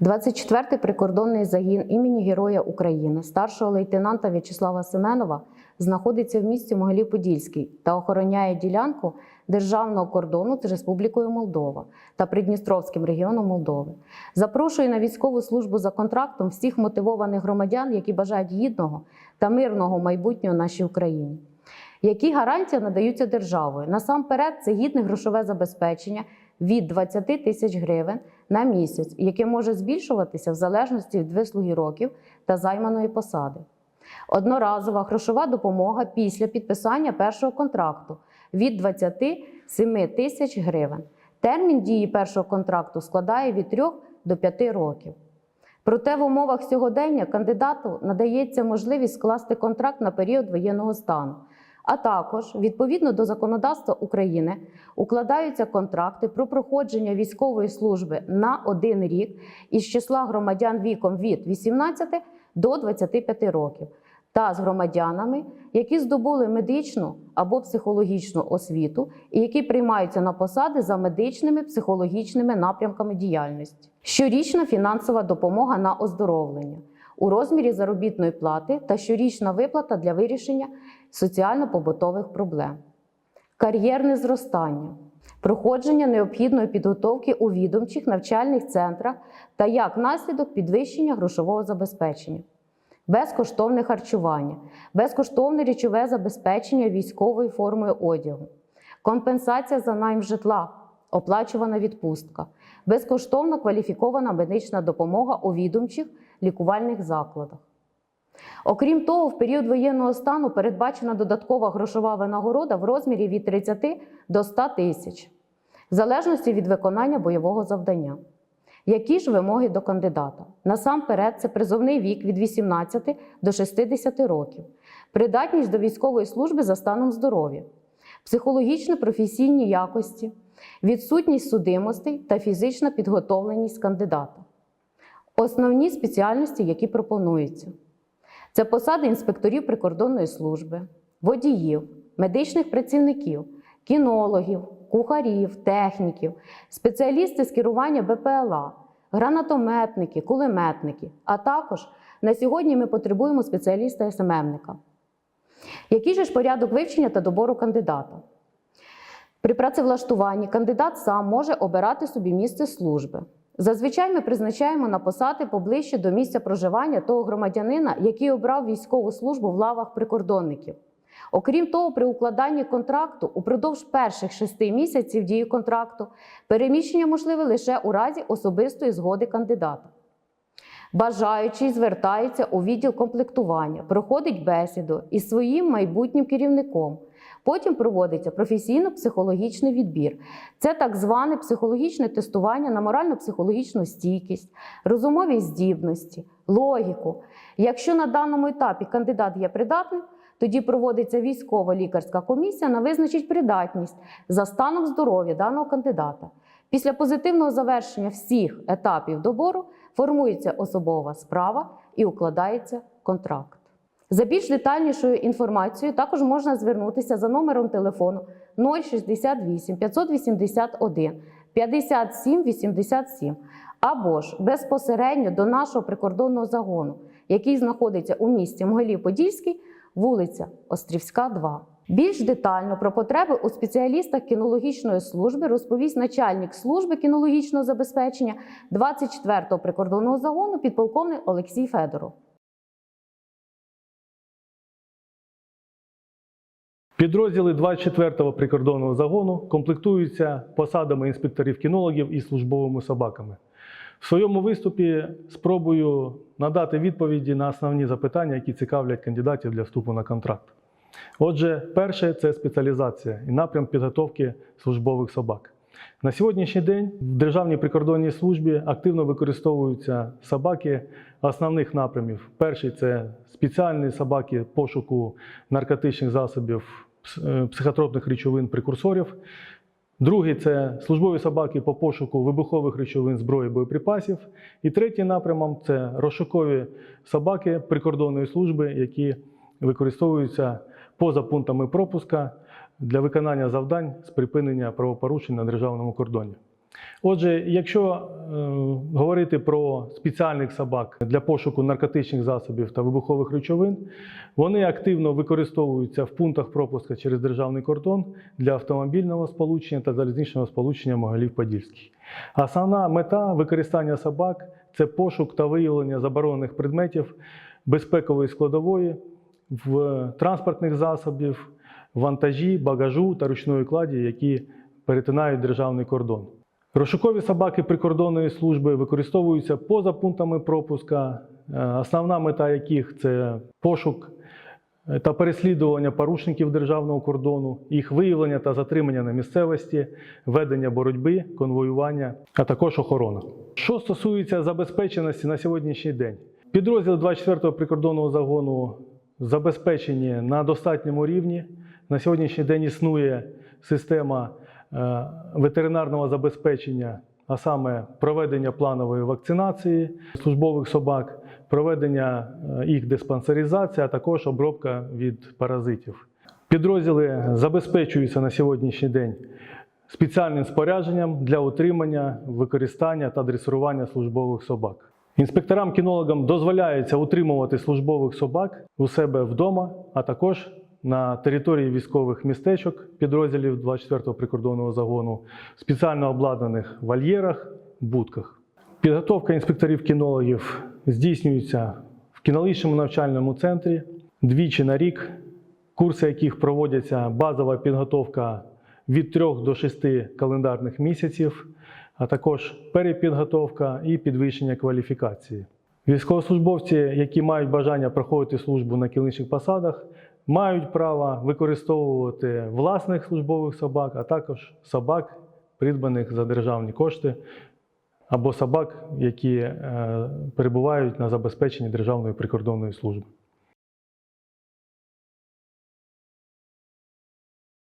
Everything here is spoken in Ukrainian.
24-й прикордонний загін імені Героя України старшого лейтенанта В'ячеслава Семенова знаходиться в місті Могилів-Подільський та охороняє ділянку державного кордону з Республікою Молдова та Придністровським регіоном Молдови. Запрошує на військову службу за контрактом всіх мотивованих громадян, які бажають гідного та мирного майбутнього нашій Україні. Які гарантії надаються державою? Насамперед, це гідне грошове забезпечення від 20 тисяч гривень на місяць, яке може збільшуватися в залежності від вислуги років та займаної посади. Одноразова грошова допомога після підписання першого контракту від 27 тисяч гривень. Термін дії першого контракту складає від 3 до 5 років. Проте в умовах сьогодення кандидату надається можливість скласти контракт на період воєнного стану. А також, відповідно до законодавства України, укладаються контракти про проходження військової служби на один рік із числа громадян віком від 18 до 25 років та з громадянами, які здобули медичну або психологічну освіту і які приймаються на посади за медичними психологічними напрямками діяльності. Щорічна фінансова допомога на оздоровлення у розмірі заробітної плати та щорічна виплата для вирішення соціально-побутових проблем, кар'єрне зростання, проходження необхідної підготовки у відомчих навчальних центрах та як наслідок підвищення грошового забезпечення, безкоштовне харчування, безкоштовне речове забезпечення військовою формою одягу, компенсація за найм житла, оплачувана відпустка, безкоштовна кваліфікована медична допомога у відомчих лікувальних закладах. Окрім того, в період воєнного стану передбачена додаткова грошова винагорода в розмірі від 30 до 100 тисяч, в залежності від виконання бойового завдання. Які ж вимоги до кандидата? Насамперед, це призовний вік від 18 до 60 років, придатність до військової служби за станом здоров'я, психологічно-професійні якості, відсутність судимостей та фізична підготовленість кандидата. Основні спеціальності, які пропонуються. Це посади інспекторів прикордонної служби, водіїв, медичних працівників, кінологів, кухарів, техніків, спеціалісти з керування БПЛА, гранатометники, кулеметники, а також на сьогодні ми потребуємо спеціаліста СММника. Який же ж порядок вивчення та добору кандидата? При працевлаштуванні кандидат сам може обирати собі місце служби. Зазвичай ми призначаємо на посади поближче до місця проживання того громадянина, який обрав військову службу в лавах прикордонників. Окрім того, при укладанні контракту упродовж перших шести місяців дії контракту переміщення можливе лише у разі особистої згоди кандидата. Бажаючий звертається у відділ комплектування, проходить бесіду із своїм майбутнім керівником. Потім проводиться професійно-психологічний відбір. Це так зване психологічне тестування на морально-психологічну стійкість, розумові здібності, логіку. Якщо на даному етапі кандидат є придатним, тоді проводиться військово-лікарська комісія на визначить придатність за станом здоров'я даного кандидата. Після позитивного завершення всіх етапів добору формується особова справа і укладається контракт. За більш детальнішою інформацією також можна звернутися за номером телефону 068 581 57 87 або ж безпосередньо до нашого прикордонного загону, який знаходиться у місті Могилів-Подільський, вулиця Острівська, 2. Більш детально про потреби у спеціалістах кінологічної служби розповість начальник служби кінологічного забезпечення 24-го прикордонного загону підполковник Олексій Федоров. Підрозділи 24-го прикордонного загону комплектуються посадами інспекторів-кінологів і службовими собаками. В своєму виступі спробую надати відповіді на основні запитання, які цікавлять кандидатів для вступу на контракт. Отже, перше це спеціалізація і напрям підготовки службових собак. На сьогоднішній день в Державній прикордонній службі активно використовуються собаки основних напрямів. Перший це спеціальні собаки пошуку наркотичних засобів, психотропних речовин, прекурсорів. Другий це службові собаки по пошуку вибухових речовин, зброї, боєприпасів. І третій напрямом це розшукові собаки прикордонної служби, які використовуються поза пунктами пропуска для виконання завдань з припинення правопорушень на державному кордоні. Отже, якщо е, говорити про спеціальних собак для пошуку наркотичних засобів та вибухових речовин, вони активно використовуються в пунктах пропуска через державний кордон для автомобільного сполучення та залізничного сполучення Могилів-Подільський. Основна мета використання собак це пошук та виявлення заборонених предметів безпекової складової в транспортних засобів, вантажі, багажу та ручної кладі, які перетинають державний кордон. Розшукові собаки прикордонної служби використовуються поза пунктами пропуска, е, основна мета яких це пошук е, та переслідування порушників державного кордону, їх виявлення та затримання на місцевості, ведення боротьби, конвоювання, а також охорона. Що стосується забезпеченості на сьогоднішній день, підрозділи 24-го прикордонного загону забезпечені на достатньому рівні. На сьогоднішній день існує система ветеринарного забезпечення, а саме проведення планової вакцинації службових собак, проведення е, їх диспансеризації, а також обробка від паразитів. Підрозділи забезпечуються на сьогоднішній день спеціальним спорядженням для утримання, використання та дресирування службових собак. Інспекторам-кінологам дозволяється утримувати службових собак у себе вдома, а також на території військових містечок підрозділів 24-го прикордонного загону, спеціально обладнаних вольєрах, будках. Підготовка інспекторів-кінологів здійснюється в кінологічному навчальному центрі двічі на рік, курси яких проводяться базова підготовка від 3 до 6 календарних місяців, а також перепідготовка і підвищення кваліфікації. Військовослужбовці, які мають бажання проходити службу на кілничних посадах, мають право використовувати власних службових собак, а також собак, придбаних за державні кошти, або собак, які е, перебувають на забезпеченні Державної прикордонної служби.